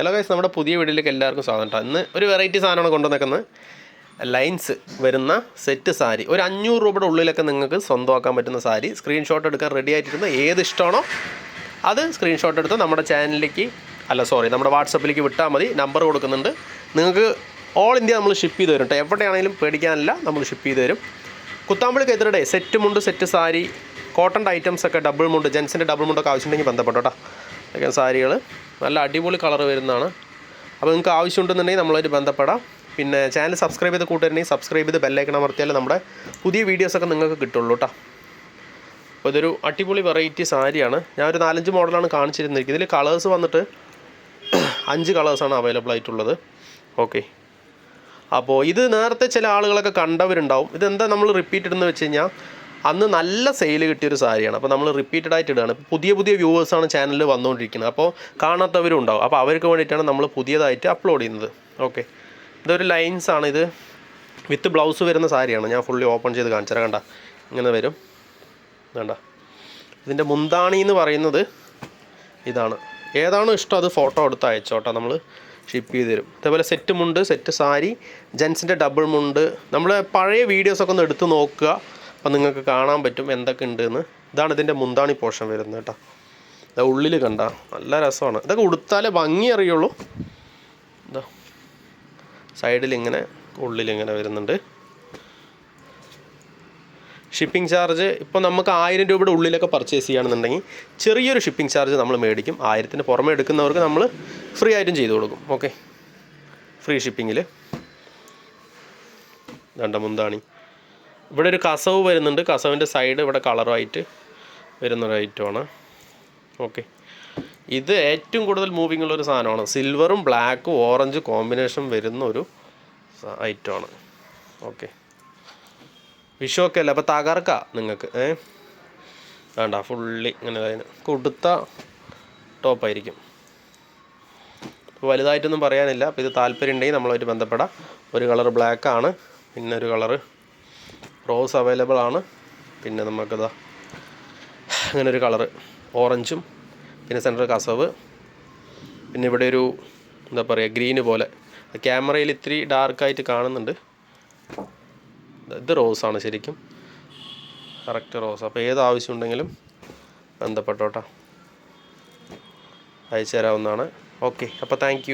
Hello guys നമ്മുടെ പുതിയ വീഡിയോയിലേക്ക് എല്ലാവർക്കും സ്വാഗതം കേട്ടോ ഇന്ന് ഒരു വെറൈറ്റി സാധനമാണ് കൊണ്ടുവന്നേക്കുന്നത്. ലൈൻസ് വരുന്ന സെറ്റ് സാരി. ഒരു അഞ്ഞൂറ് രൂപയുടെ ഉള്ളിലൊക്കെ നിങ്ങൾക്ക് സ്വന്തമാക്കാൻ പറ്റുന്ന സാരി. സ്ക്രീൻഷോട്ട് എടുക്കാൻ റെഡി ആയിട്ടിരുന്ന ഏത് ഇഷ്ടമാണോ അത് സ്ക്രീൻഷോട്ട് എടുത്ത് നമ്മുടെ ചാനലിലേക്ക് അല്ല സോറി നമ്മുടെ വാട്സപ്പിലേക്ക് വിട്ടാൽ മതി. നമ്പർ കൊടുക്കുന്നുണ്ട്. നിങ്ങൾക്ക് ഓൾ ഇന്ത്യ നമ്മൾ ഷിപ്പ് ചെയ്ത് തരും കേട്ടോ എവിടെയാണെങ്കിലും പേടിക്കാനില്ല നമ്മൾ ഷിപ്പ് ചെയ്ത് തരും. കുത്താമ്പളി കെതിരുടെ സെറ്റ് മുണ്ട് സെറ്റ് സാരി കോട്ടൺ ഐറ്റംസ് ഒക്കെ ഡബിൾ മുണ്ട് ജെൻസിന്റെ ഡബിൾ മുണ്ടൊക്കെ ആവശ്യമുണ്ടെങ്കിൽ ബന്ധപ്പെട്ടോ കേട്ടോ അതൊക്കെ സാരികൾ നല്ല അടിപൊളി കളർ വരുന്നതാണ്. അപ്പോൾ നിങ്ങൾക്ക് ആവശ്യമുണ്ടെന്നുണ്ടെങ്കിൽ നമ്മളൊരു ബന്ധപ്പെടാം. പിന്നെ ചാനൽ സബ്സ്ക്രൈബ് ചെയ്ത് കൂട്ടുകാരുണ്ടെങ്കിൽ സബ്സ്ക്രൈബ് ചെയ്ത് ബെല്ലൈക്കൺ അമർത്തിയാൽ നമ്മുടെ പുതിയ വീഡിയോസൊക്കെ നിങ്ങൾക്ക് കിട്ടുള്ളൂ കേട്ടോ അപ്പോൾ ഇതൊരു അടിപൊളി വെറൈറ്റി സാരിയാണ്. ഞാൻ ഒരു നാലഞ്ച് മോഡലാണ് കാണിച്ചിരുന്നിരിക്കുന്നത്. ഇതിൽ കളേഴ്സ് വന്നിട്ട് അഞ്ച് കളേഴ്സാണ് അവൈലബിൾ ആയിട്ടുള്ളത്. ഓക്കെ അപ്പോൾ ഇത് നേരത്തെ ചില ആളുകളൊക്കെ കണ്ടവരുണ്ടാവും. ഇതെന്താ നമ്മൾ റിപ്പീറ്റ് ഇടുന്നത് വെച്ച് കഴിഞ്ഞാൽ അന്ന് നല്ല സെയിൽ കിട്ടിയൊരു സാരിയാണ്. അപ്പോൾ നമ്മൾ റിപ്പീറ്റഡ് ആയിട്ട് ഇടുകയാണ്. പുതിയ പുതിയ വ്യൂവേഴ്സാണ് ചാനലിൽ വന്നുകൊണ്ടിരിക്കുന്നത് അപ്പോൾ കാണാത്തവരും ഉണ്ടാവും അപ്പോൾ അവർക്ക് വേണ്ടിയിട്ടാണ് നമ്മൾ പുതിയതായിട്ട് അപ്ലോഡ് ചെയ്യുന്നത്. ഓക്കെ ഇതൊരു ലൈൻസ് ആണ് ഇത്. വിത്ത് ബ്ലൗസ് വരുന്ന സാരിയാണ്. ഞാൻ ഫുള്ളി ഓപ്പൺ ചെയ്ത് കാണിച്ചത് കണ്ട. ഇങ്ങനെ വരും. വേണ്ട ഇതിന്റെ മുന്താണി എന്ന് പറയുന്നത് ഇതാണ്. ഏതാണോ ഇഷ്ടം അത് ഫോട്ടോ എടുത്ത് അയച്ചോട്ടെ നമ്മൾ ഷിപ്പ് ചെയ്ത് തരും. അതേപോലെ സെറ്റ് മുണ്ട് സെറ്റ് സാരി ജെൻസിന്റെ ഡബിൾ മുണ്ട്. നമ്മൾ പഴയ വീഡിയോസൊക്കെ ഒന്ന് എടുത്ത് നോക്കുക. അപ്പം നിങ്ങൾക്ക് കാണാൻ പറ്റും എന്തൊക്കെ ഉണ്ട് എന്ന് ഇതാണ് ഇതിന്റെ മുന്താണി പോർഷൻ വരുന്നത് കേട്ടോ. ഇതാ ഉള്ളിൽ കണ്ട നല്ല രസമാണ്. ഇതൊക്കെ ഉടുത്താലേ ഭംഗി അറിയുള്ളൂ. ഇതാ സൈഡിൽ ഇങ്ങനെ ഉള്ളിൽ ഇങ്ങനെ വരുന്നുണ്ട്. ഷിപ്പിംഗ് ചാർജ് ഇപ്പോൾ നമുക്ക് ആയിരം രൂപയുടെ ഉള്ളിലൊക്കെ പർച്ചേസ് ചെയ്യുകയാണെന്നുണ്ടെങ്കിൽ ചെറിയൊരു ഷിപ്പിംഗ് ചാർജ് നമ്മൾ മേടിക്കും. ആയിരത്തിന് പുറമെ എടുക്കുന്നവർക്ക് നമ്മൾ ഫ്രീ ആയിട്ടും ചെയ്തു കൊടുക്കും. ഓക്കെ? ഫ്രീ ഷിപ്പിങ്ങിൽ രണ്ട മുന്താണി. ഇവിടെ ഒരു കസവ് വരുന്നുണ്ട്. കസവിന്റെ സൈഡ് ഇവിടെ കളറായിട്ട് വരുന്നൊരു ഐറ്റമാണ് ഓക്കെ ഇത് ഏറ്റവും കൂടുതൽ മൂവിങ് ഉള്ള ഒരു സാധനമാണ്. സിൽവറും ബ്ലാക്കും ഓറഞ്ച് കോമ്പിനേഷൻ വരുന്ന ഒരു ഐറ്റമാണ് ഓക്കെ വിഷു ഒക്കെ അല്ല? അപ്പോൾ തകർക്ക നിങ്ങൾക്ക്. ഏ? വേണ്ട ഫുള്ളി ഇങ്ങനെ അതിന് കൊടുത്ത ടോപ്പായിരിക്കും വലുതായിട്ടൊന്നും പറയാനില്ല. അപ്പോൾ ഇത് താല്പര്യം ഉണ്ടെങ്കിൽ നമ്മളായിട്ട് ബന്ധപ്പെടാം. ഒരു കളർ ബ്ലാക്കാണ് പിന്നെ ഒരു കളറ് റോസ് അവൈലബിൾ ആണ്. പിന്നെ നമുക്കതാ അങ്ങനെ ഒരു കളറ് ഓറഞ്ചും പിന്നെ സെൻട്രൽ കസവ്. പിന്നെ ഇവിടെ ഒരു എന്താ പറയുക ഗ്രീന് പോലെ. ക്യാമറയിൽ ഇത്തിരി ഡാർക്കായിട്ട് കാണുന്നുണ്ട്. ഇത് റോസാണ് ശരിക്കും. കറക്റ്റ് റോസ് അപ്പോൾ ഏത് ആവശ്യമുണ്ടെങ്കിലും ബന്ധപ്പെട്ടോട്ടോ. അയച്ചു തരാവുന്നതാണ് ഓക്കെ അപ്പോൾ താങ്ക്